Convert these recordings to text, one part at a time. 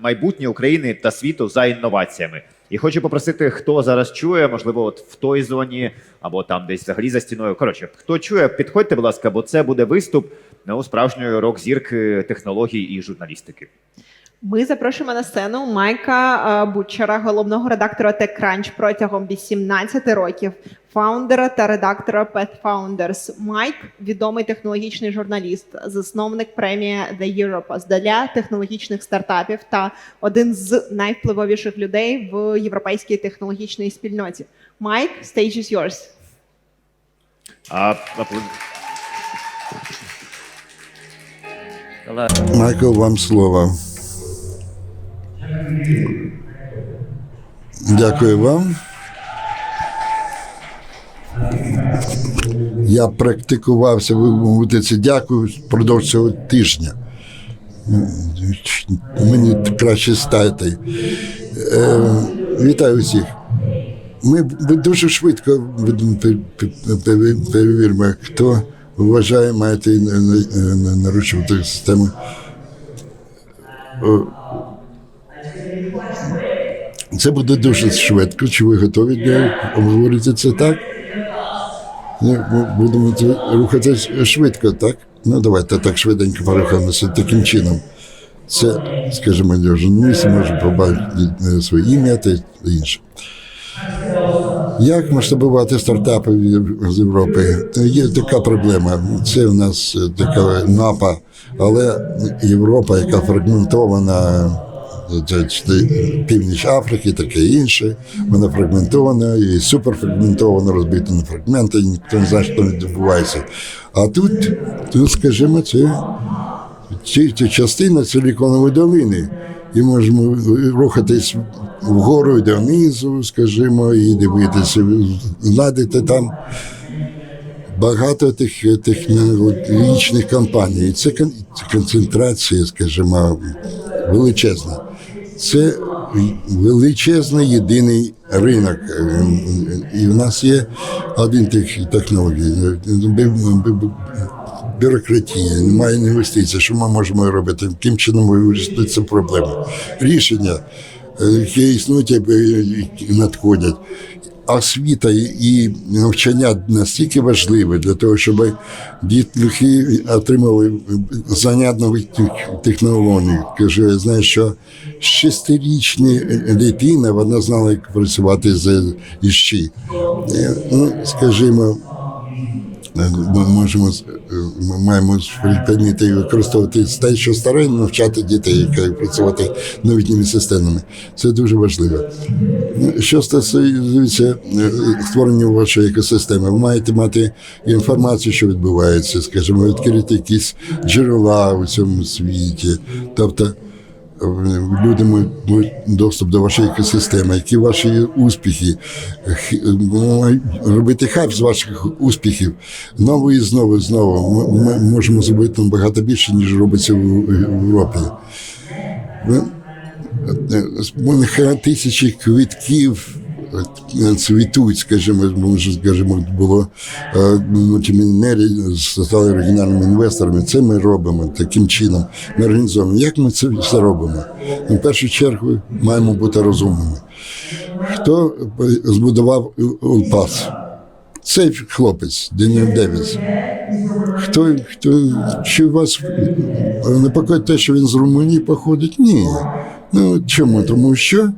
майбутнє України та світу за інноваціями. І хочу попросити, хто зараз чує, можливо, от в той зоні або там десь взагалі за стіною. Коротше, хто чує, підходьте, будь ласка, бо це буде виступ ну, справжньої рок-зірки технологій і журналістики. Ми запрошуємо на сцену Майка е, Бучера, головного редактора TechCrunch протягом 18 років, фаундера та редактора Pet Founders. Майк відомий технологічний журналіст, засновник премії The Europass для технологічних стартапів та один з найвпливовіших людей в європейській технологічній спільноті. Майк, stage is yours. Майкл, вам слово. Дякую вам. Я практикувався вимовити це дякую впродовж цього тижня. Мені краще стати. Е, вітаю всіх. Ми дуже швидко перевіримо, хто вважає, маєте на- на- на- нарушувати систему. Це буде дуже швидко. Чи ви готові для обговорити це так? Будемо рухатись швидко, так? Ну давайте так швиденько порухаємося таким чином. Це, скажімо, для журналістів може побачити е, своє ім'я та інше. Як масштабувати стартапи з Європи? Є така проблема. Це у нас е, така напа, але Європа, яка фрагментована, північ Африки, таке інше, вона фрагментована і суперфрагментована, розбита на фрагменти, ніхто не знає, що там відбувається. А тут, тут скажімо, це частина Силіконової долини. І можемо рухатись вгору і донизу, скажімо, і дивитися, ладити там багато тих технологічних компаній. Це концентрація, скажімо, величезна. Це величезний єдиний ринок. І в нас є один технологій. Бі- Бюрократія, немає інвестицій. Що ми можемо робити? Яким чином вирішити цю проблему? Рішення, е, які існують надходять. Освіта і навчання настільки важливе для того, щоб дітлюхи отримали занятну нових технологій. Кажу, я знаю, що шестирічна дитина вона знала, як працювати з іщі. Е, Ну, скажімо, ми можемо з- ми маємо припинити і використовувати те, що старе, навчати дітей, як працювати новітніми системами. Це дуже важливо. Що стосується е, створення вашої екосистеми, ви маєте мати інформацію, що відбувається, скажімо, відкрити якісь джерела у цьому світі. Тобто е, люди мають доступ до вашої екосистеми, які ваші успіхи, робити хайп з ваших успіхів знову і знову і знову. Ми, можемо зробити набагато більше, ніж робиться в, Європі. Ви- тисячі квитків е, цвітуть, скажімо, скажімо, було е, мультимільйонери стали оригінальними інвесторами. Це ми робимо таким чином. Ми організовуємо. Як ми це все робимо? Ну, В першу чергу маємо бути розумними. Хто е, збудував Улпас? Цей хлопець, Деніел Девіс. Хто, хто, чи вас непокоїть те, що він з Румунії походить? Ні. Ну чому? Тому що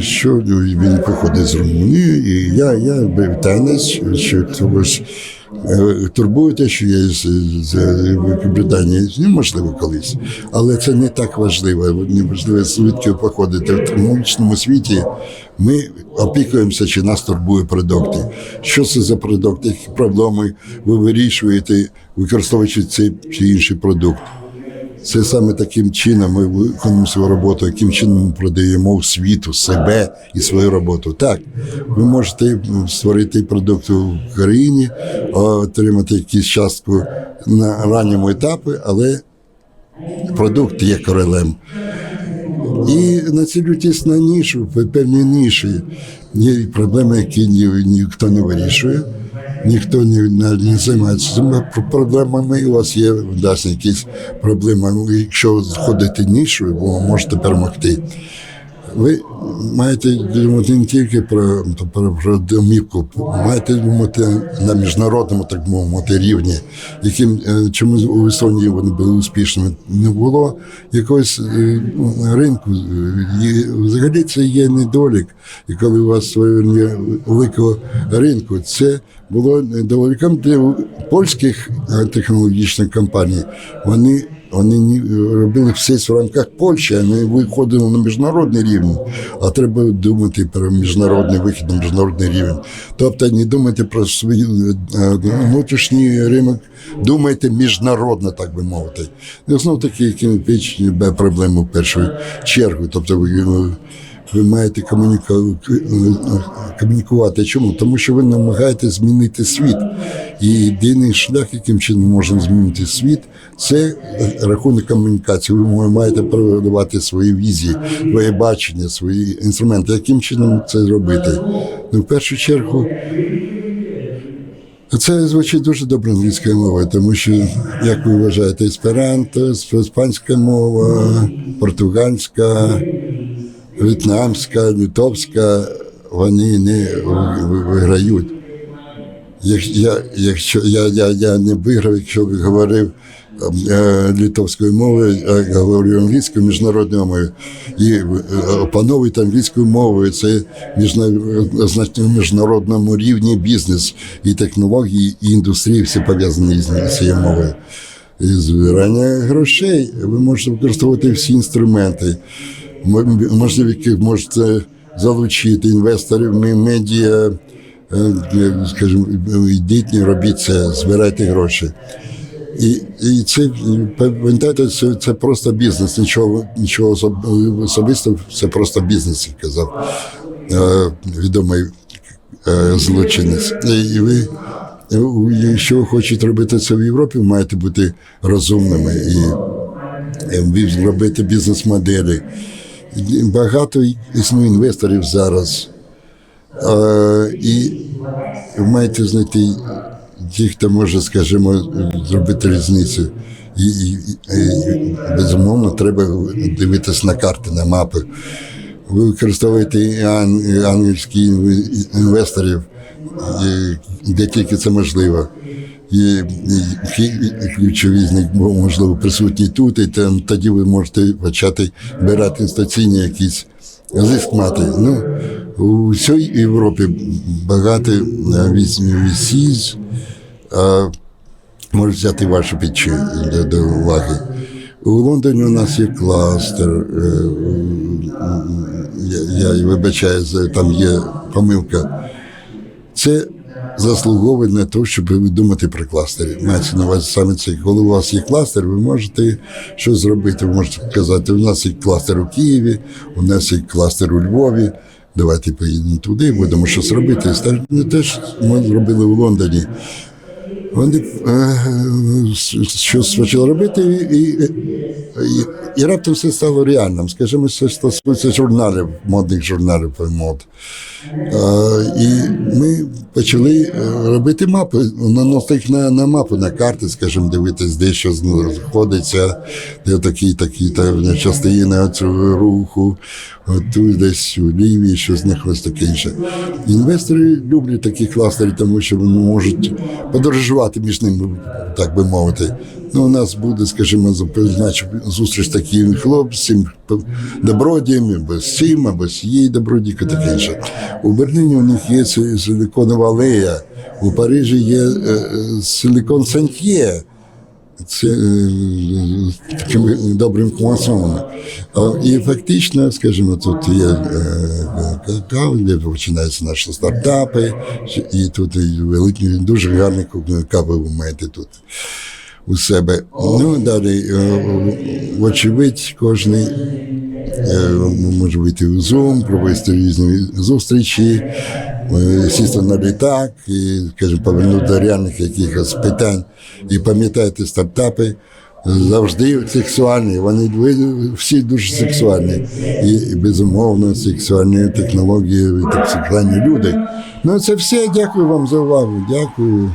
що він походить з Румунії, і я, я британець, що того ж е, турбуєте, що я з, з Великобританії, неможливо колись. Але це не так важливо. Не важливо, звідки ви походите. В технологічному світі ми опікуємося, чи нас турбує продукти. Що це за продукти, які проблеми ви вирішуєте, використовуючи цей чи інший продукт. Це саме таким чином ми виконуємо свою роботу, яким чином ми продаємо в світу себе і свою роботу. Так, ви можете створити продукт в країні, отримати якусь частку на ранньому етапі, але продукт є королем. І націлюйтесь на нішу, певні ніші. Є проблеми, які ні, ніхто не вирішує. Ніхто не, не, займається цими проблемами, проблемами. У вас є власне якісь проблеми. Ви, Якщо знаходите нішу, ви можете перемогти. Ви маєте думати не тільки про, про, домівку, маєте думати на міжнародному, так мовити, рівні, яким е, чому у Естонії вони були успішними. Не було якогось е, ну, ринку. І взагалі це є недолік. І коли у вас створення великого ринку, це було недоліком для польських е, технологічних компаній. Вони вони ні- робили все в рамках Польщі, а не виходили на міжнародний рівень. А треба думати про міжнародний вихід на міжнародний рівень. Тобто не думайте про свій е, внутрішній ринок, думайте міжнародно, так би мовити. Знов таки, які проблеми в першу чергу. Тобто ви, маєте комунікувати. Чому? Тому що ви намагаєтесь змінити світ. І єдиний шлях, яким чином можна змінити світ, це рахунок комунікації. Ви маєте продавати свої візії, своє бачення, свої інструменти. Яким чином це зробити? Ну, в першу чергу, це звучить дуже добре англійською мовою, тому що, як ви вважаєте, есперанто, іспанська мова, португальська, в'єтнамська, литовська, вони не виграють. Я, якщо я, я, я не виграв, якщо б говорив е, литовською мовою, а говорю англійською міжнародною мовою і е, опановують англійською мовою. Це на міжнародному рівні бізнес і технології, і індустрії всі пов'язані з цією мовою. І збирання грошей ви можете використовувати всі інструменти, можливо, можете залучити інвесторів, ме- медіа, е, скажімо, йдіть, робіть це, збирайте гроші. І, і це пам'ятаєте, це, це просто бізнес, нічого, нічого особ- особистого, це просто бізнес, як казав е, відомий е, злочинець. І ви, якщо ви хочете робити це в Європі, маєте бути розумними і, і робити бізнес-моделі. Багато існує інвесторів зараз. Е, і ви маєте знайти ті, хто може, скажімо, зробити різницю. І, і, і безумовно, треба дивитися на карти, на мапи. Ви використовуєте і ан- і ангельські інве- інвесторів, де тільки це можливо. І, ключові можливо присутні тут, і там, тоді ви можете почати збирати інституційні якісь зиск мати. Ну, у всій Європі багато е, VCs, е, можу взяти вашу пічі до, уваги. У Лондоні у нас є кластер. е, Я, я вибачаю, за- там є помилка. Це заслуговує на те, щоб думати про кластери. Мається на увазі саме це. Коли у вас є кластер, ви можете щось зробити. Ви можете казати, у нас є кластер у Києві, у нас є кластер у Львові. Давайте поїдемо туди, будемо щось робити. Не те, що ми зробили в Лондоні. Вони е, щось почали робити, і, і, і, і раптом все стало реальним. Скажімо, це стосується журналів, модних журналів по мод. Е, і ми почали е, робити мапи, наносити їх на, на мапу, на карти, скажімо, дивитись, де що знаходиться, де такі, такі та частини цього руху, от тут десь у ліві, що знаходиться таке інше. Інвестори люблять такі кластери, тому що вони можуть подорожувати між ними, так би мовити. Ну, у нас буде, скажімо, призначив зустріч з таким хлопцем, добродієм, або з цим, або з її добродійка, таке інше. У Берліні у них є си- силиконова алея, у Парижі є е, е, силикон Сантьє. Е, таким добрим квасом. І фактично, скажімо, тут є е, какао, де починаються наші стартапи, і тут великі, дуже гарні кави ви маєте тут у себе. Ну, далі, е, вочевидь, е, може вийти в Zoom, провести різні зустрічі, е, сісти на літак і, скажімо, повернути до реальних якихось питань. І пам'ятайте стартапи, завжди сексуальні. Вони всі дуже сексуальні. І, і безумовно, сексуальні технології, і сексуальні люди. Ну це все. Дякую вам за увагу. Дякую.